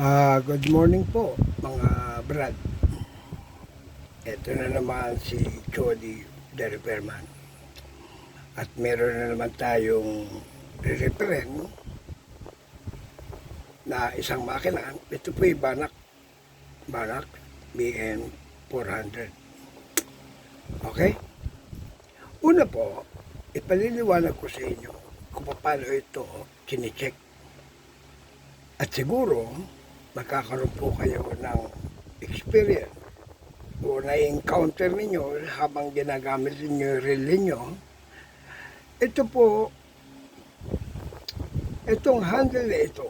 Ah, good morning po mga brad. Ito na naman si Chody the repairman. At meron na naman tayong re-repairin na isang makina. Ito po yung Banak. Banak BN 400. Okay? Una po, ipaliliwanag ko sa inyo kung paano ito kinicheck at siguro, magkakaroon po kayo ng experience o na-encounter ninyo habang ginagamit ninyo yung reel ninyo. Ito po, itong handle na ito,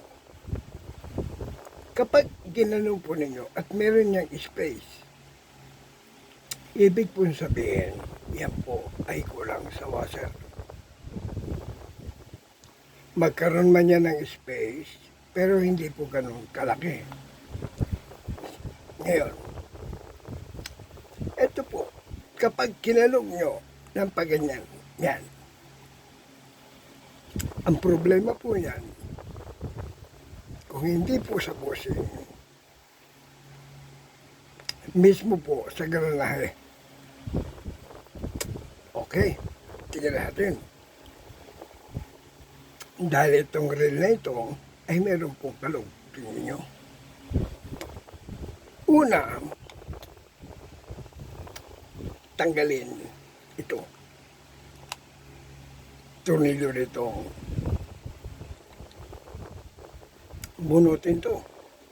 kapag ginanong po ninyo at meron niyang space, ibig po sabihin, yan po ay kulang sa washer. Magkaroon man yan ng space, pero hindi po ganun kalaki. Ngayon, ito po, kapag kinalog nyo ng paganyan, yan. Ang problema po yan, kung hindi po sa busing, mismo po sa garanahe. Okay, tingnan natin. Dahil itong reel na ito, ay meron pong kalog. Tingnan nyo. Una, tanggalin ito. Tornilyo nito. Bunutin to.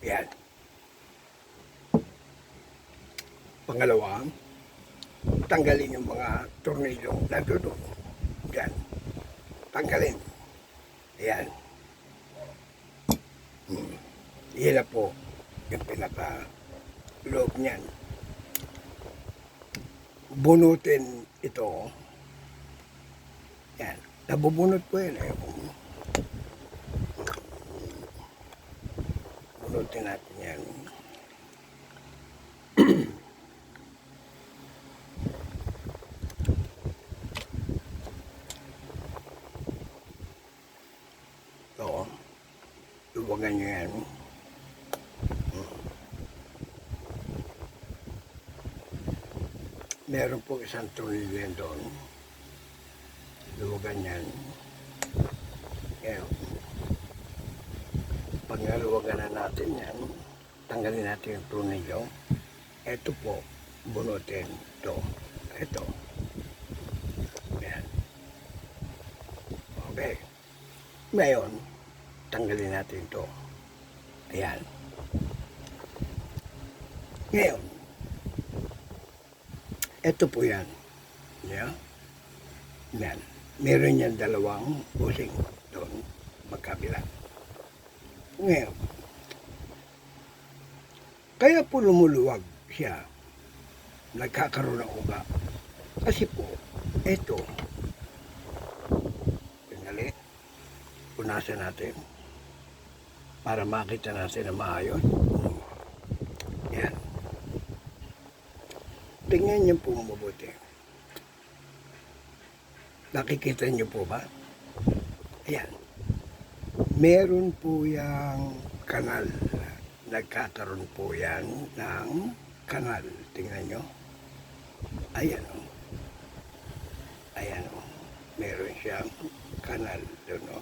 Yan. Pangalawa, tanggalin yung mga tornilyo nandun. Yan. Tanggalin. Yan. Hmm. Na po yung pinaka loob niyan. Bunutin ito. Yan. Nabubunot ko yan eh. Bunutin natin yan. Ito. Luwagan nyo yan. Meron po isang tornilyo yan doon. Luwagan yan. Ngayon, pag naluwagan na natin yan, tanggalin natin yung tornilyo. Ito po, bunutin. Ito. Ito. Yan. Okay. Ngayon, tanggalin natin ito. Ayan. Ngayon, ito po yan. Yeah. Yan. Meron yan dalawang busing doon magkabila. Ngayon, kaya po lumuluwag siya. Nagkakaroon ng uga. Kasi po, ito, pinali, punasan natin para makita natin na maayos. Yan. Tingnan niyo po mabuti. Nakikita niyo po ba? Ayan. Meron po yung kanal. Nagkakaroon po yan ng kanal. Tingnan niyo. Ayan o. Ayan o. Meron siyang kanal doon o.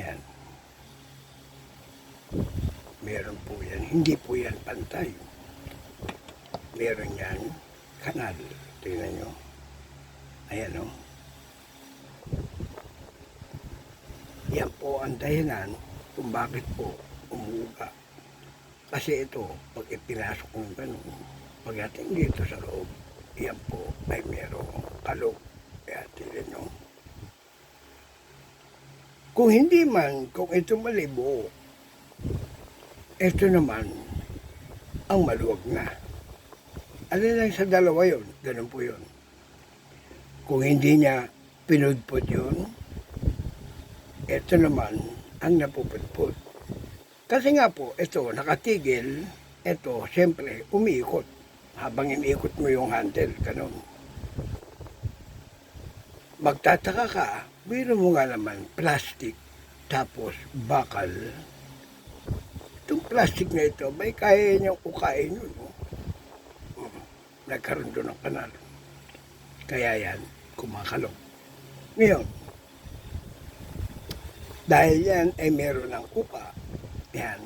Yan. Meron po yan. Hindi po yan pantay. Meron yan kanal. Tingnan nyo. Ayan o. Yan po ang dahilan kung bakit po umuuga. Kasi ito, pag ipinasok ng ganun, pagdating dito sa loob, yan po ay merong kalog. Kaya tingnan nyo. Kung hindi man, kung ito malibo, ito naman ang maluwag na. Ano lang sa dalawa yun? Ganun po yun. Kung hindi niya pinudpot yun, ito naman ang napuputput. Kasi nga po, ito, nakatigil, ito, siyempre, umiikot. Habang iniikot mo yung handle, ganun. Magtataka ka, biro mo nga naman, plastic, tapos bakal, plastic na ito, may kaya niyang ukain yun. No? Mm. Nagkaroon doon ng kanal. Kaya yan, kumakalog. Ngayon, dahil yan ay meron ng uka, yan,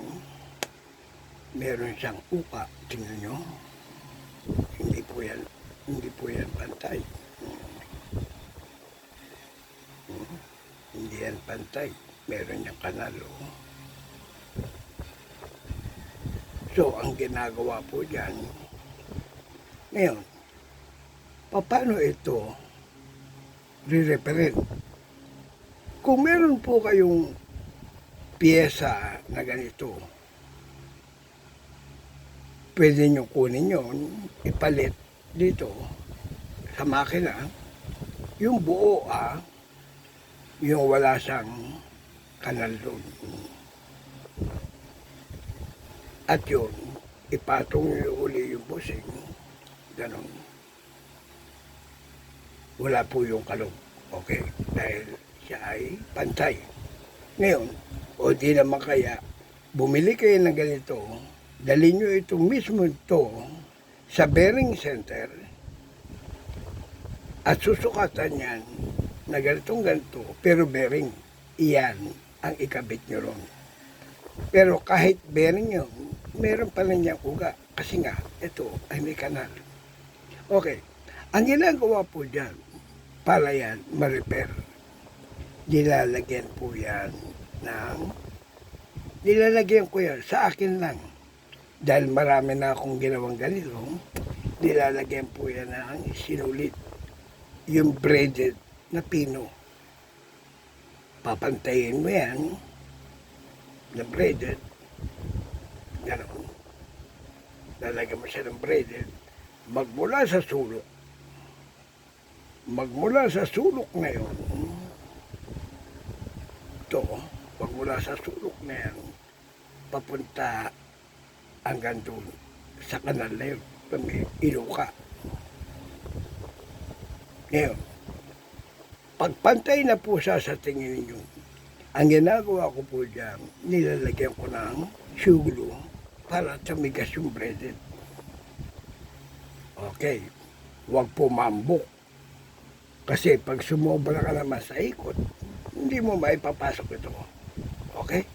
meron siyang uka, tingnan nyo, hindi po yan, hindi po yan pantay. Mm. Hindi yan pantay. Meron niyang kanal. Oh. So, ang ginagawa po dyan, ngayon, paano ito re-referent? Kung meron po kayong piyesa na ganito, pwede nyo kunin yun, ipalit dito sa makina, yung buo ah, yung wala siyang kanal doon. At yun, ipatong nyo uli yung busing. Ganon. Wala po yung kalog. Okay. Dahil siya ay pantay. Ngayon, o di naman kaya, bumili kayo ng ganito, dali nyo ito mismo ito sa bearing center at susukatan yan na ganitong ganito, pero bearing, iyan ang ikabit nyo ron. Pero kahit bearing yun, meron pa rin niyang uga. Kasi nga, ito ay may kanal. Okay. Ang ginagawa po dyan, para yan, ma-repair. Nilalagyan po yan ng, nilalagyan ko yan, sa akin lang. Dahil marami na akong ginawang ganito, nilalagyan po yan ng sinulit. Yung braided na pino. Papantayin mo yan, na braided, gano'n. Lalagyan mo siya ng braided, magmula sa sulok, magmula sa sulok na yun, ito, magmula sa sulok na yan, papunta hanggang doon, sa kanal na yun, iluka. Ngayon, pagpantay na po siya sa tingin ninyo, ang ginagawa ko po dyan, nilalagyan ko ng sugulo para tumigas yung breaded. Okay, huwag po mambok. Kasi pag sumobra ka naman sa ikot, hindi mo maipapasok ito. Okay?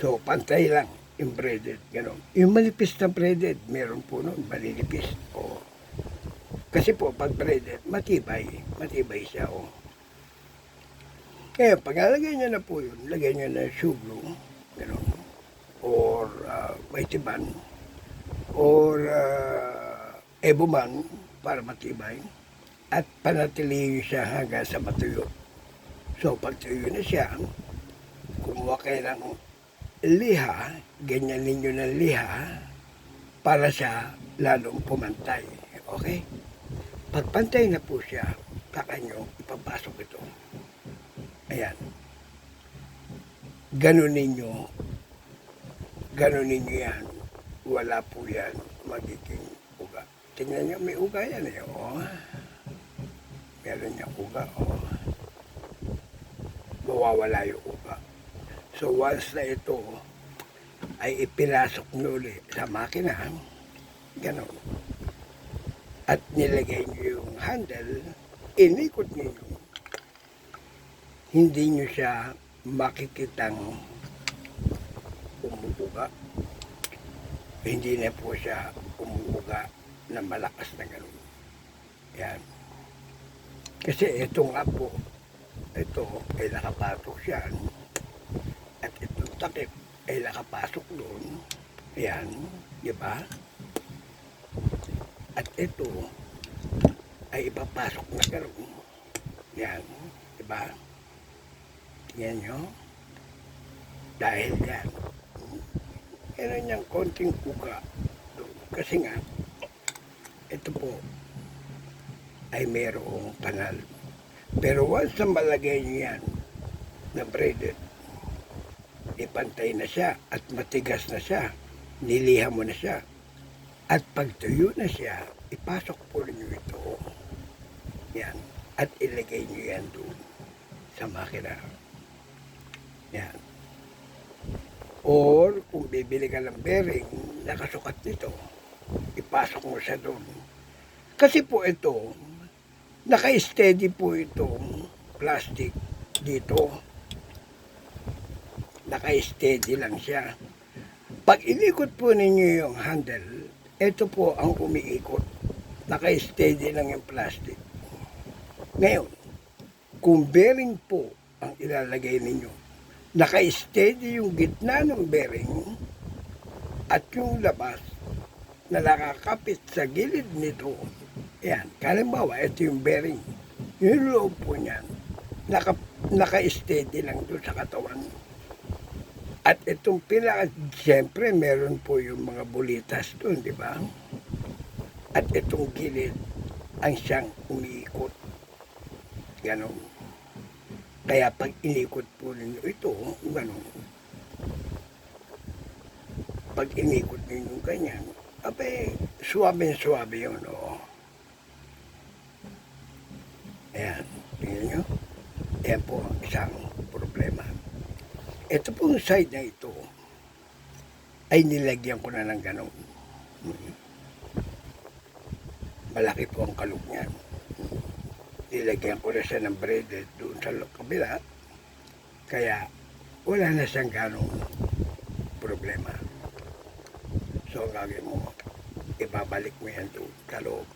So, pantay lang yung breaded. Ganon. Yung manipis na breaded, meron po nun, maninipis. O, kasi po, pag breaded, matibay. Matibay siya. O. Kaya, pag nalagay niya na po yun, lagay niya na gano'n, or uh, maitiban, or uh, eboman, para matibay, at panatilihin siya hanggang sa matuyo. So, pag tuyo na siya, kumuha kayo ng liha, ganyan ninyo ng liha, para siya lalong pumantay. Okay? Pagpantay na po siya, saka nyo ipapasok ito. Ayan. Ganon ninyo, ganon ninyo yan. Wala po yan magiging uga. Tingnan nyo, may uga yan eh. Oh. Meron niya uga. Oh. Mawawala yung uga. So once na ito ay ipinasok nyo ulit sa makina, ganon. At nilagay nyo yung handle, inikot ninyo hindi nyo siya makikitang umuuga. Hindi na po siya umuuga na malakas na gano'n. Yan. Kasi ito nga po, ito ay nakapasok siya. At itong takip ay nakapasok doon. Yan, di ba? At ito ay ipapasok na gano'n. Yan, di ba? Yan nyo. Dahil yan. Meron niyang konting kuka. doon. Kasi nga, ito po ay mayroong kanal. Pero once na malagay niyo yan na braided, ipantay na siya at matigas na siya. Niliha mo na siya. At pag tuyo na siya, ipasok po niyo ito. Yan. At ilagay niyo yan doon sa makina. Yan. Or kung bibili ka ng bearing, nakasukat nito, ipasok mo siya doon. Kasi po ito, naka-steady po itong plastic dito. Naka-steady lang siya. Pag inikot po ninyo yung handle, ito po ang umiikot. Naka-steady lang yung plastic. Ngayon, kung bearing po ang ilalagay ninyo, naka-steady yung gitna ng bearing at yung labas na nakakapit sa gilid nito. Yan, kalimbawa, ito yung bearing. Yung loob po niyan, naka, naka-steady lang doon sa katawan. At itong pila, siyempre meron po yung mga bulitas doon, di ba? At itong gilid ang siyang umiikot. Ganon. Kaya pag inikot po ninyo ito, ganon. Pag inikot ninyo ganyan, abe, suwabe-suwabe yun, oo. Ayan, tingnan nyo. Ayan po ang isang problema. Ito pong side na ito, ay nilagyan ko na ng ganon. Hmm. Malaki po ang kalog niyan. Nilagyan ko na siya ng braided doon sa kabila. Kaya wala na siyang ganong problema. So ang gagawin mo, ibabalik mo yan doon sa loob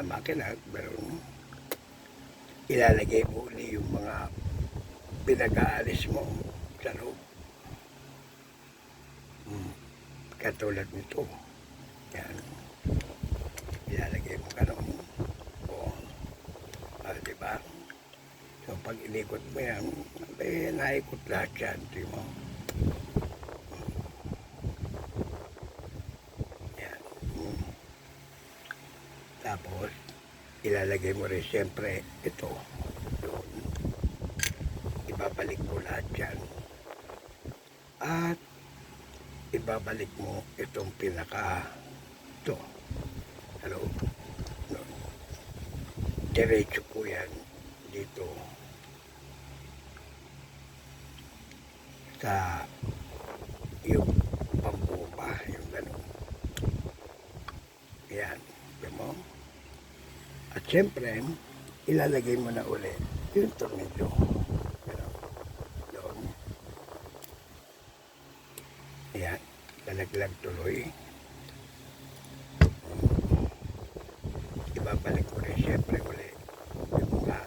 ng makina. Pero ilalagay mo uli yung mga pinag-aalis mo sa loob. Hmm. Katulad nito. Yan. Ilalagay mo ganun. O, ah, di ba? So, pag inikot mo yan, eh, naikot lahat yan, di mo? Yan. Tapos, ilalagay mo rin siyempre ito. Doon. Ibabalik mo lahat yan. At, ibabalik mo itong pinaka ito. Hello? No. Diretso dito sa yung pambomba, yung gano'n. Yan. Yan mo. At syempre, ilalagay mo na uli yung tornilyo. Ayan. Lalaglag tuloy. ibabalik ko rin siyempre uli yung mga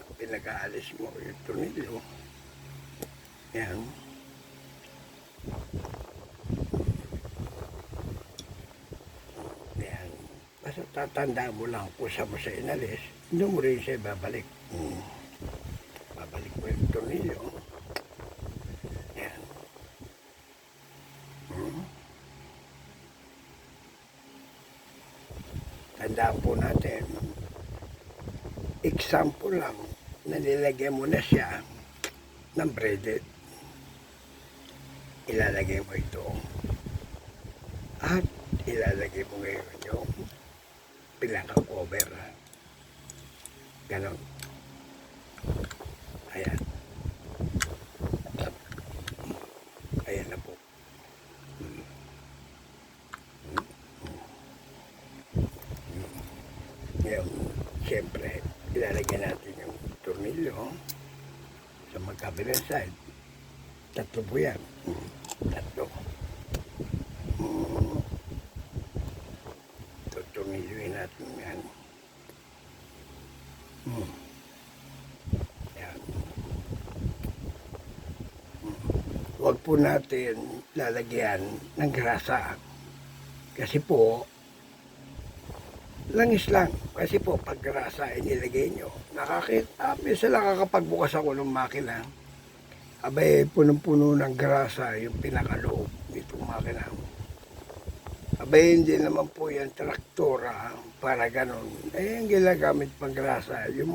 pinag-aalis mo yung tornilyo yan. Yan. Basta tatandaan mo lang kung saan mo siya inalis hindi mo rin siya babalik hmm. babalik mo yung tornilyo yan. Hmm. tandaan po natin, example lang, na nilagyan mo na siya ng breaded. Ilalagay mo ito. At ilalagay mo ngayon yung pinaka-cover. Ganon. Ayan. Ayan na po. Ngayon, siyempre, ilalagay natin yung tornilyo sa magkabilang side. Tatlo po yan. Mm, Tatlo. Natin yan. Mm. Yan. Huwag po natin lalagyan ng grasa. Kasi po, langis lang. Kasi po, pag grasa inilagay nyo, nakakita, minsan lang kakapagbukas ako ng makina, abay, punong-puno ng grasa yung pinakaloob nitong makina. Abay, hindi naman po yan traktora para ganon. Eh, yung ginagamit pang grasa, yung,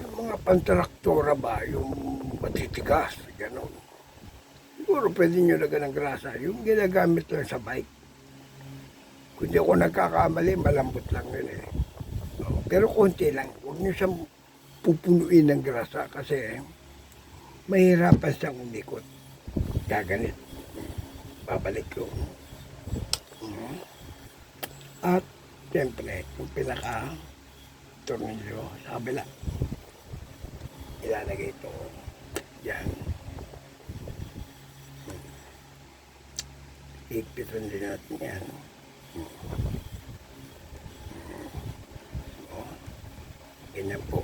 yung mga pantraktora ba, yung matitigas, ganon. Siguro pwede nyo lagyan ng grasa, yung ginagamit lang sa bike. Kung di ako nagkakamali, malambot lang yun eh. Oo, Pero konti lang. Huwag niyo siyang pupunuin ng grasa kasi mahirapan siyang umikot. gaganit. Babalik yung Mhm. at siyempre yung pinaka tornilyo sa kabila ilalagay ito yan ipitan din natin yan. Ganyan po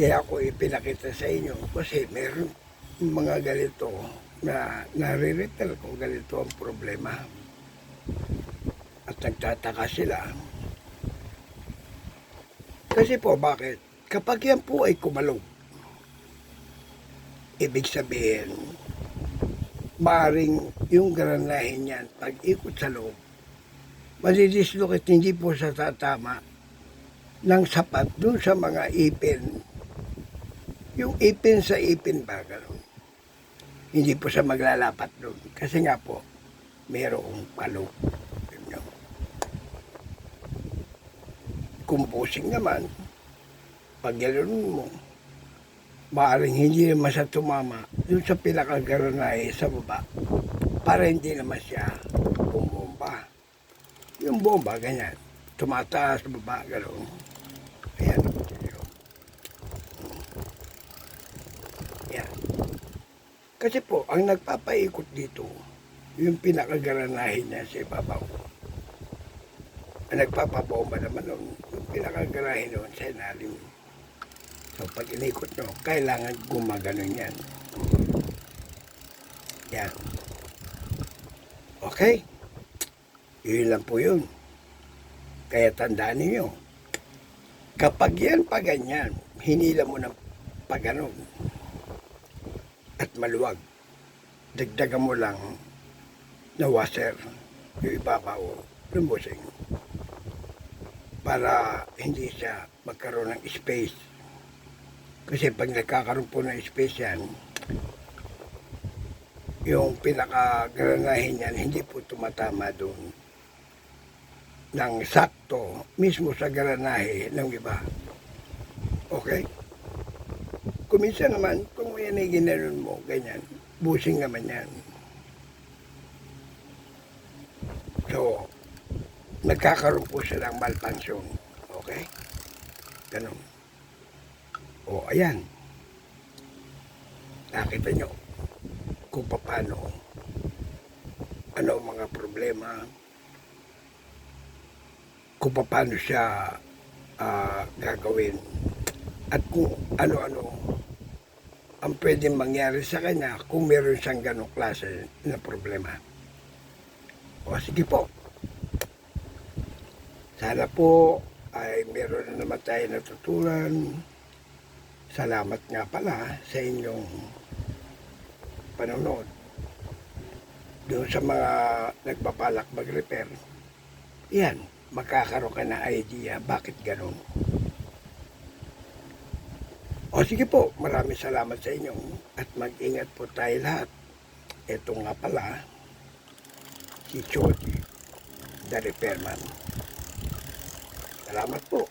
kaya ako ipinakita sa inyo kasi meron mga ganito na nare-repair kung ganito ang problema. At nagtataka sila. Kasi po, bakit? Kapag yan po ay kumalog, ibig sabihin, maring yung granahin niyan, pag ikot sa loob, madidislocate hindi po sa tatama ng sapat dun sa mga ipin. Yung ipin sa ipin ba, ganun hindi po siya maglalapat doon. Kasi nga po, mayroong palo. Yun. Composing naman, pag mo, maaaring hindi naman siya tumama doon sa pinakagaranahe sa baba para hindi naman siya bumomba. Yung bomba, ganyan. Tumataas sa baba, gano'n. Ayan. yun. Yan. Kasi po, ang nagpapaikot dito, yung pinakagaranahin niya sa ibabaw. Ang nagpapabomba naman nun, yung pinakagarahin nun sa ilalim. So, pag inikot nyo, kailangan gumaganon yan. Yan. Okay? Yun lang po yun. Kaya tandaan ninyo, kapag yan pa ganyan, hinila mo ng paganon, at maluwag. Dagdagan mo lang na washer yung ibabaw ng busing para hindi siya magkaroon ng space. Kasi pag nagkakaroon po ng space yan, yung pinakagranahin yan, hindi po tumatama doon ng sakto mismo sa granahe ng iba. Okay? Kuminsan naman, kung yan ay ginanon mo, ganyan, busing naman yan. So, nagkakaroon po siya ng malfunction. Okay? Ganun. O, ayan. Nakita nyo kung paano ano mga problema kung paano siya ah, gagawin at kung ano-ano ang pwedeng mangyari sa kanya kung meron siyang ganong klase na problema. O sige po. Sana po ay meron na naman tayo natutunan. Salamat nga pala sa inyong panonood. Doon sa mga nagpapalak mag-repair. Yan, magkakaroon ka na idea bakit ganon. O sige po, maraming salamat sa inyo at mag-ingat po tayo lahat. Ito nga pala, si Chody, the repairman. Salamat po.